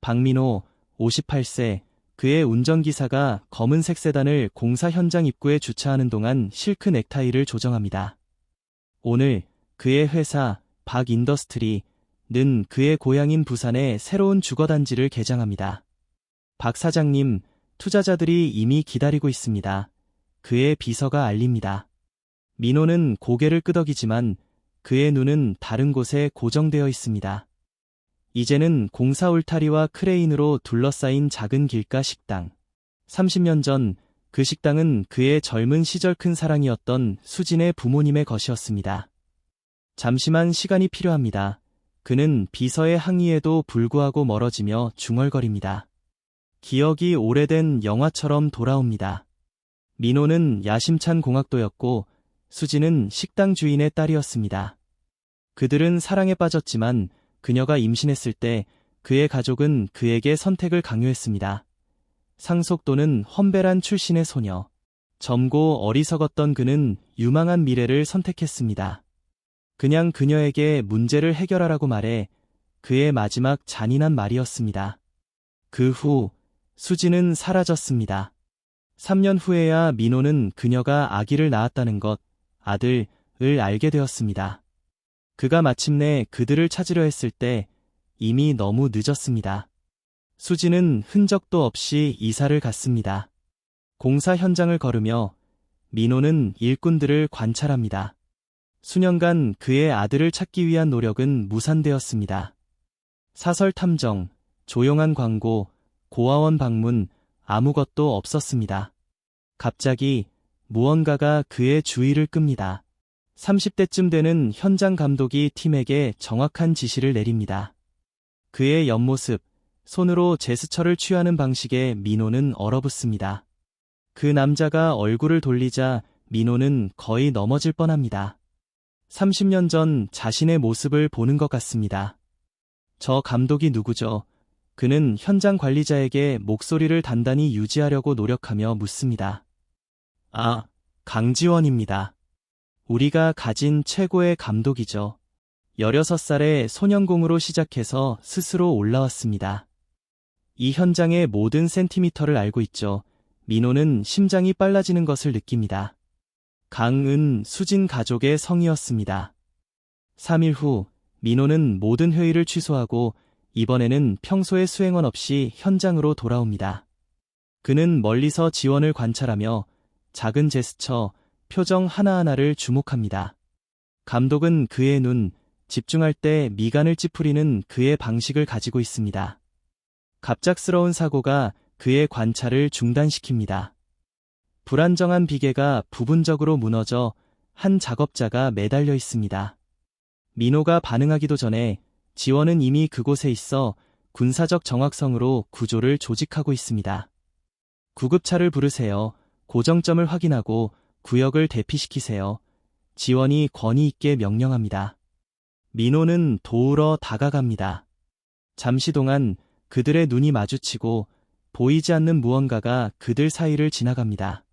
박민호, 58세, 그의 운전기사가 검은색 세단을 공사 현장 입구에 주차하는 동안 실크 넥타이를 조정합니다. 오늘 그의 회사 박인더스트리는 그의 고향인 부산에 새로운 주거단지를 개장합니다. 박 사장님, 투자자들이 이미 기다리고 있습니다. 그의 비서가 알립니다. 민호는 고개를 끄덕이지만 그의 눈은 다른 곳에 고정되어 있습니다. 이제는 공사 울타리와 크레인으로 둘러싸인 작은 길가 식당. 30년 전 그 식당은 그의 젊은 시절 큰 사랑이었던 수진의 부모님의 것이었습니다. 잠시만 시간이 필요합니다. 그는 비서의 항의에도 불구하고 멀어지며 중얼거립니다. 기억이 오래된 영화처럼 돌아옵니다. 민호는 야심찬 공학도였고 수진은 식당 주인의 딸이었습니다. 그들은 사랑에 빠졌지만 그녀가 임신했을 때 그의 가족은 그에게 선택을 강요했습니다. 상속 또는 험벨한 출신의 소녀. 젊고 어리석었던 그는 유망한 미래를 선택했습니다. 그냥 그녀에게 문제를 해결하라고 말해 그의 마지막 잔인한 말이었습니다. 그 후 수지는 사라졌습니다. 3년 후에야 민호는 그녀가 아기를 낳았다는 것, 아들을 알게 되었습니다. 그가 마침내 그들을 찾으려 했을 때 이미 너무 늦었습니다. 수지는 흔적도 없이 이사를 갔습니다. 공사 현장을 걸으며 민호는 일꾼들을 관찰합니다. 수년간 그의 아들을 찾기 위한 노력은 무산되었습니다. 사설 탐정, 조용한 광고, 고아원 방문, 아무것도 없었습니다. 갑자기 무언가가 그의 주의를 끕니다. 30대쯤 되는 현장 감독이 팀에게 정확한 지시를 내립니다. 그의 옆모습, 손으로 제스처를 취하는 방식에 민호는 얼어붙습니다. 그 남자가 얼굴을 돌리자 민호는 거의 넘어질 뻔합니다. 30년 전 자신의 모습을 보는 것 같습니다. 저 감독이 누구죠? 그는 현장 관리자에게 목소리를 단단히 유지하려고 노력하며 묻습니다. 아, 강지원입니다. 우리가 가진 최고의 감독이죠. 16살에 소년공으로 시작해서 스스로 올라왔습니다. 이 현장의 모든 센티미터를 알고 있죠. 민호는 심장이 빨라지는 것을 느낍니다. 강은 수진 가족의 성이었습니다. 3일 후 민호는 모든 회의를 취소하고 이번에는 평소의 수행원 없이 현장으로 돌아옵니다. 그는 멀리서 지원을 관찰하며 작은 제스처, 표정 하나하나를 주목합니다. 감독은 그의 눈, 집중할 때 미간을 찌푸리는 그의 방식을 가지고 있습니다. 갑작스러운 사고가 그의 관찰을 중단시킵니다. 불안정한 비계가 부분적으로 무너져 한 작업자가 매달려 있습니다. 민호가 반응하기도 전에 지원은 이미 그곳에 있어 군사적 정확성으로 구조를 조직하고 있습니다. 구급차를 부르세요. 고정점을 확인하고 구역을 대피시키세요. 지원이 권위 있게 명령합니다. 민호는 도우러 다가갑니다. 잠시 동안 그들의 눈이 마주치고 보이지 않는 무언가가 그들 사이를 지나갑니다.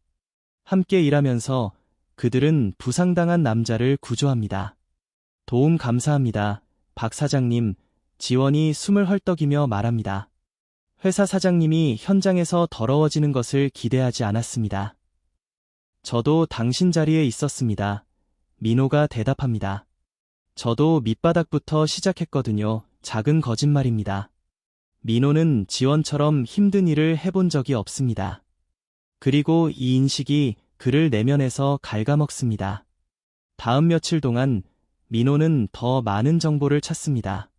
함께 일하면서 그들은 부상당한 남자를 구조합니다. 도움 감사합니다. 박 사장님, 지원이 숨을 헐떡이며 말합니다. 회사 사장님이 현장에서 더러워지는 것을 기대하지 않았습니다. 저도 당신 자리에 있었습니다. 민호가 대답합니다. 저도 밑바닥부터 시작했거든요. 작은 거짓말입니다. 민호는 지원처럼 힘든 일을 해본 적이 없습니다. 그리고 이 인식이 그를 내면에서 갉아먹습니다. 다음 며칠 동안 민호는 더 많은 정보를 찾습니다.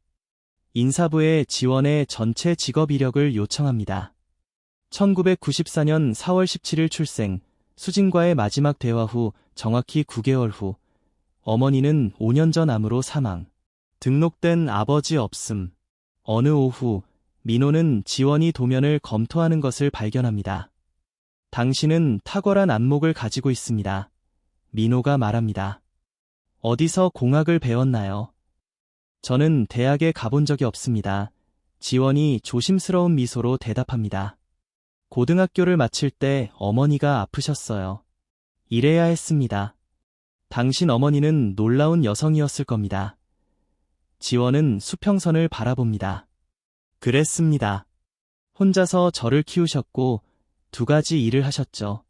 인사부에 지원의 전체 직업 이력을 요청합니다. 1994년 4월 17일 출생, 수진과의 마지막 대화 후 정확히 9개월 후 어머니는 5년 전 암으로 사망. 등록된 아버지 없음. 어느 오후 민호는 지원이 도면을 검토하는 것을 발견합니다. 당신은 탁월한 안목을 가지고 있습니다. 민호가 말합니다. 어디서 공학을 배웠나요? 저는 대학에 가본 적이 없습니다. 지원이 조심스러운 미소로 대답합니다. 고등학교를 마칠 때 어머니가 아프셨어요. 이래야 했습니다. 당신 어머니는 놀라운 여성이었을 겁니다. 지원은 수평선을 바라봅니다. 그랬습니다. 혼자서 저를 키우셨고 두 가지 일을 하셨죠.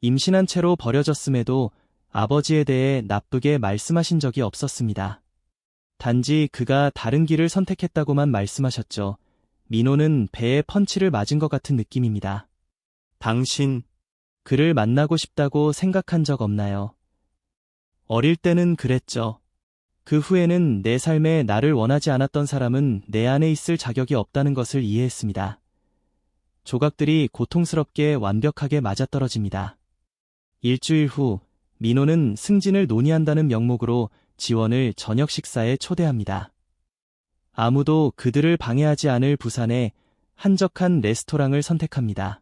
임신한 채로 버려졌음에도 아버지에 대해 나쁘게 말씀하신 적이 없었습니다. 단지 그가 다른 길을 선택했다고만 말씀하셨죠. 민호는 배에 펀치를 맞은 것 같은 느낌입니다. 당신, 그를 만나고 싶다고 생각한 적 없나요? 어릴 때는 그랬죠. 그 후에는 내 삶에 나를 원하지 않았던 사람은 내 안에 있을 자격이 없다는 것을 이해했습니다. 조각들이 고통스럽게 완벽하게 맞아떨어집니다. 일주일 후, 민호는 승진을 논의한다는 명목으로 지원을 저녁 식사에 초대합니다. 아무도 그들을 방해하지 않을 부산의 한적한 레스토랑을 선택합니다.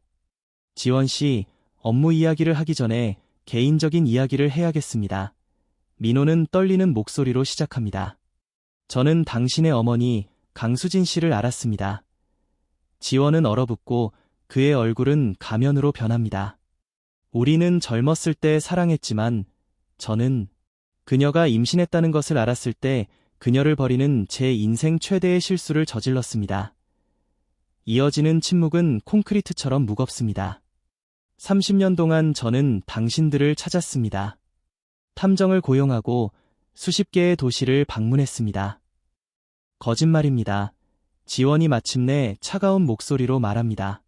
지원 씨, 업무 이야기를 하기 전에 개인적인 이야기를 해야겠습니다. 민호는 떨리는 목소리로 시작합니다. 저는 당신의 어머니 강수진 씨를 알았습니다. 지원은 얼어붙고 그의 얼굴은 가면으로 변합니다. 우리는 젊었을 때 사랑했지만 저는 그녀가 임신했다는 것을 알았을 때 그녀를 버리는 제 인생 최대의 실수를 저질렀습니다. 이어지는 침묵은 콘크리트처럼 무겁습니다. 30년 동안 저는 당신들을 찾았습니다. 탐정을 고용하고 수십 개의 도시를 방문했습니다. 거짓말입니다. 지원이 마침내 차가운 목소리로 말합니다.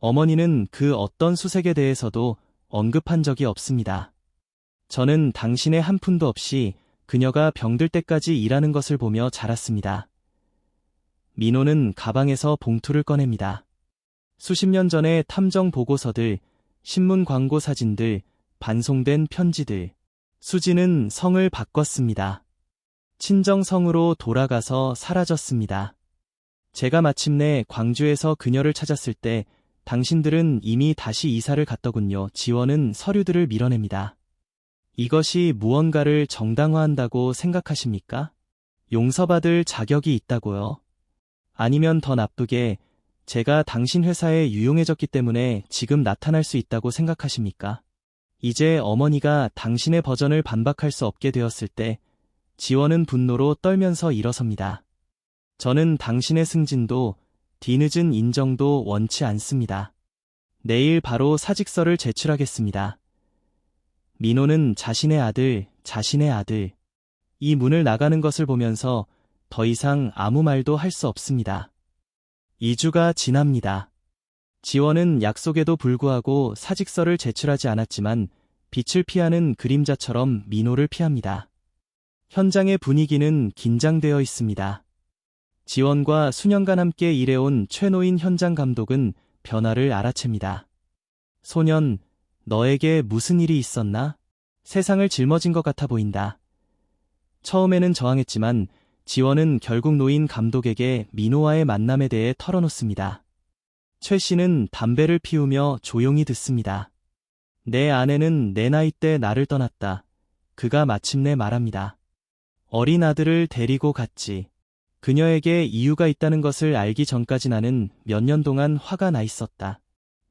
어머니는 그 어떤 수색에 대해서도 언급한 적이 없습니다. 저는 당신의 한 푼도 없이 그녀가 병들 때까지 일하는 것을 보며 자랐습니다. 민호는 가방에서 봉투를 꺼냅니다. 수십 년 전의 탐정 보고서들, 신문 광고 사진들, 반송된 편지들. 수지는 성을 바꿨습니다. 친정 성으로 돌아가서 사라졌습니다. 제가 마침내 광주에서 그녀를 찾았을 때 당신들은 이미 다시 이사를 갔더군요. 지원은 서류들을 밀어냅니다. 이것이 무언가를 정당화한다고 생각하십니까? 용서받을 자격이 있다고요? 아니면 더 나쁘게 제가 당신 회사에 유용해졌기 때문에 지금 나타날 수 있다고 생각하십니까? 이제 어머니가 당신의 버전을 반박할 수 없게 되었을 때 지원은 분노로 떨면서 일어섭니다. 저는 당신의 승진도 뒤늦은 인정도 원치 않습니다. 내일 바로 사직서를 제출하겠습니다. 민호는 자신의 아들, 자신의 아들, 이 문을 나가는 것을 보면서 더 이상 아무 말도 할 수 없습니다. 2주가 지납니다. 지원은 약속에도 불구하고 사직서를 제출하지 않았지만 빛을 피하는 그림자처럼 민호를 피합니다. 현장의 분위기는 긴장되어 있습니다. 지원과 수년간 함께 일해온 최노인 현장 감독은 변화를 알아챕니다. 소년, 너에게 무슨 일이 있었나? 세상을 짊어진 것 같아 보인다. 처음에는 저항했지만 지원은 결국 노인 감독에게 민호와의 만남에 대해 털어놓습니다. 최 씨는 담배를 피우며 조용히 듣습니다. 내 아내는 내 나이 때 나를 떠났다. 그가 마침내 말합니다. 어린 아들을 데리고 갔지. 그녀에게 이유가 있다는 것을 알기 전까지 나는 몇 년 동안 화가 나 있었다.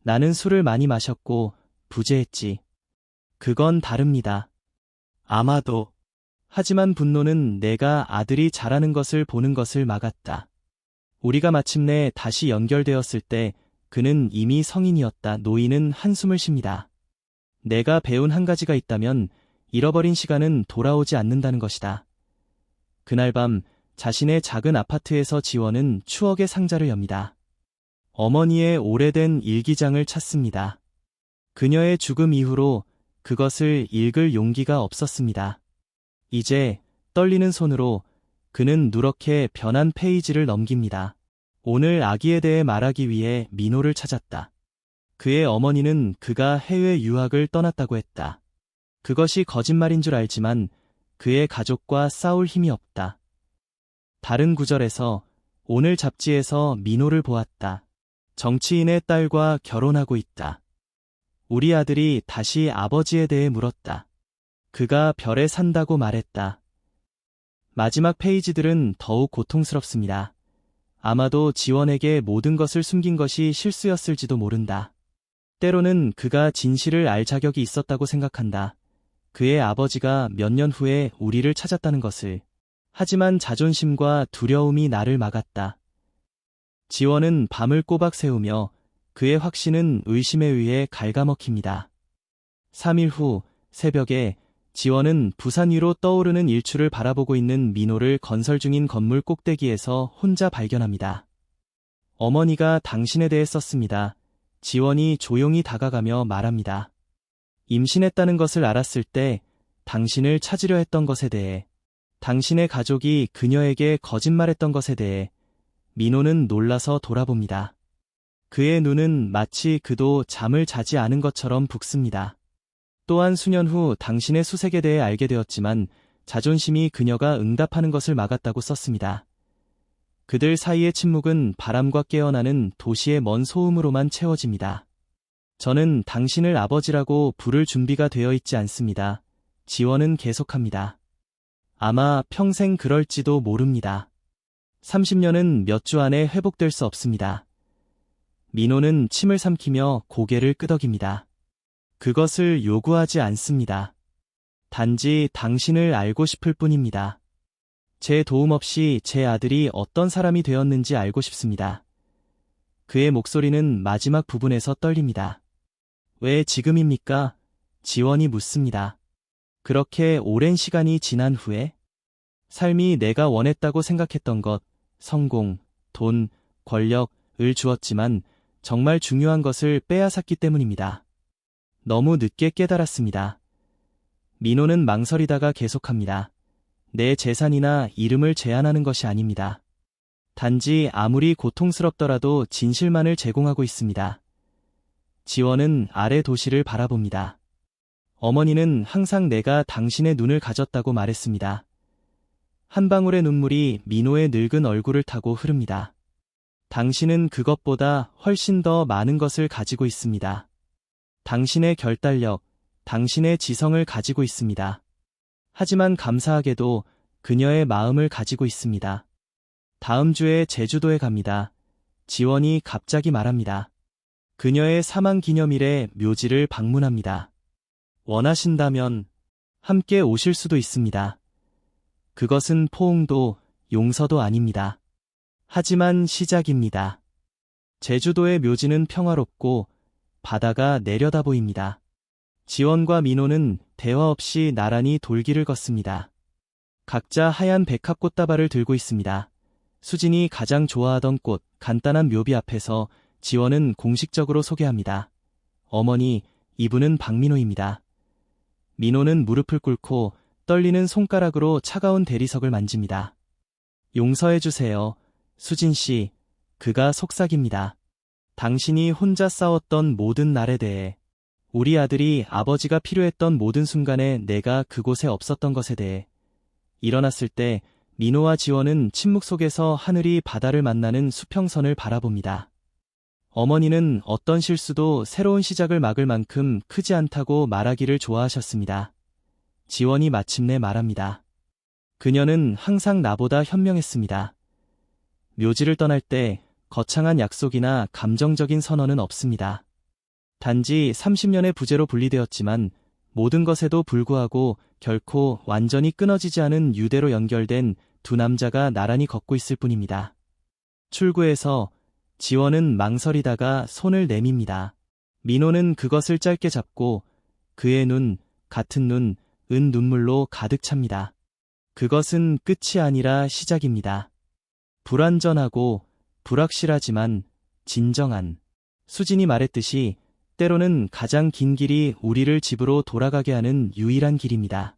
나는 술을 많이 마셨고 부재했지. 그건 다릅니다. 아마도. 하지만 분노는 내가 아들이 자라는 것을 보는 것을 막았다. 우리가 마침내 다시 연결되었을 때 그는 이미 성인이었다. 노인은 한숨을 쉽니다. 내가 배운 한 가지가 있다면 잃어버린 시간은 돌아오지 않는다는 것이다. 그날 밤 자신의 작은 아파트에서 지원은 추억의 상자를 엽니다. 어머니의 오래된 일기장을 찾습니다. 그녀의 죽음 이후로 그것을 읽을 용기가 없었습니다. 이제 떨리는 손으로 그는 누렇게 변한 페이지를 넘깁니다. 오늘 아기에 대해 말하기 위해 민호를 찾았다. 그의 어머니는 그가 해외 유학을 떠났다고 했다. 그것이 거짓말인 줄 알지만 그의 가족과 싸울 힘이 없다. 다른 구절에서 오늘 잡지에서 민호를 보았다. 정치인의 딸과 결혼하고 있다. 우리 아들이 다시 아버지에 대해 물었다. 그가 별에 산다고 말했다. 마지막 페이지들은 더욱 고통스럽습니다. 아마도 지원에게 모든 것을 숨긴 것이 실수였을지도 모른다. 때로는 그가 진실을 알 자격이 있었다고 생각한다. 그의 아버지가 몇 년 후에 우리를 찾았다는 것을. 하지만 자존심과 두려움이 나를 막았다. 지원은 밤을 꼬박 새우며 그의 확신은 의심에 의해 갉아먹힙니다. 3일 후 새벽에 지원은 부산 위로 떠오르는 일출을 바라보고 있는 민호를 건설 중인 건물 꼭대기에서 혼자 발견합니다. 어머니가 당신에 대해 썼습니다. 지원이 조용히 다가가며 말합니다. 임신했다는 것을 알았을 때 당신을 찾으려 했던 것에 대해 당신의 가족이 그녀에게 거짓말했던 것에 대해 민호는 놀라서 돌아봅니다. 그의 눈은 마치 그도 잠을 자지 않은 것처럼 붓습니다. 또한 수년 후 당신의 수색에 대해 알게 되었지만 자존심이 그녀가 응답하는 것을 막았다고 썼습니다. 그들 사이의 침묵은 바람과 깨어나는 도시의 먼 소음으로만 채워집니다. 저는 당신을 아버지라고 부를 준비가 되어 있지 않습니다. 지원은 계속합니다. 아마 평생 그럴지도 모릅니다. 30년은 몇 주 안에 회복될 수 없습니다. 민호는 침을 삼키며 고개를 끄덕입니다. 그것을 요구하지 않습니다. 단지 당신을 알고 싶을 뿐입니다. 제 도움 없이 제 아들이 어떤 사람이 되었는지 알고 싶습니다. 그의 목소리는 마지막 부분에서 떨립니다. 왜 지금입니까? 지원이 묻습니다. 그렇게 오랜 시간이 지난 후에 삶이 내가 원했다고 생각했던 것, 성공, 돈, 권력을 주었지만 정말 중요한 것을 빼앗았기 때문입니다. 너무 늦게 깨달았습니다. 민호는 망설이다가 계속합니다. 내 재산이나 이름을 제한하는 것이 아닙니다. 단지 아무리 고통스럽더라도 진실만을 제공하고 있습니다. 지원은 아래 도시를 바라봅니다. 어머니는 항상 내가 당신의 눈을 가졌다고 말했습니다. 한 방울의 눈물이 민호의 늙은 얼굴을 타고 흐릅니다. 당신은 그것보다 훨씬 더 많은 것을 가지고 있습니다. 당신의 결단력, 당신의 지성을 가지고 있습니다. 하지만 감사하게도 그녀의 마음을 가지고 있습니다. 다음 주에 제주도에 갑니다. 지원이 갑자기 말합니다. 그녀의 사망 기념일에 묘지를 방문합니다. 원하신다면 함께 오실 수도 있습니다. 그것은 포옹도 용서도 아닙니다. 하지만 시작입니다. 제주도의 묘지는 평화롭고 바다가 내려다 보입니다. 지원과 민호는 대화 없이 나란히 돌길을 걷습니다. 각자 하얀 백합 꽃다발을 들고 있습니다. 수진이 가장 좋아하던 꽃, 간단한 묘비 앞에서 지원은 공식적으로 소개합니다. 어머니, 이분은 박민호입니다. 민호는 무릎을 꿇고 떨리는 손가락으로 차가운 대리석을 만집니다. 용서해주세요. 수진 씨, 그가 속삭입니다. 당신이 혼자 싸웠던 모든 날에 대해, 우리 아들이 아버지가 필요했던 모든 순간에 내가 그곳에 없었던 것에 대해, 일어났을 때 민호와 지원은 침묵 속에서 하늘이 바다를 만나는 수평선을 바라봅니다. 어머니는 어떤 실수도 새로운 시작을 막을 만큼 크지 않다고 말하기를 좋아하셨습니다. 지원이 마침내 말합니다. 그녀는 항상 나보다 현명했습니다. 묘지를 떠날 때 거창한 약속이나 감정적인 선언은 없습니다. 단지 30년의 부재로 분리되었지만 모든 것에도 불구하고 결코 완전히 끊어지지 않은 유대로 연결된 두 남자가 나란히 걷고 있을 뿐입니다. 출구에서 지원은 망설이다가 손을 내밉니다. 민호는 그것을 짧게 잡고 그의 눈, 같은 눈, 은 눈물로 가득 찹니다. 그것은 끝이 아니라 시작입니다. 불완전하고 불확실하지만 진정한 수진이 말했듯이 때로는 가장 긴 길이 우리를 집으로 돌아가게 하는 유일한 길입니다.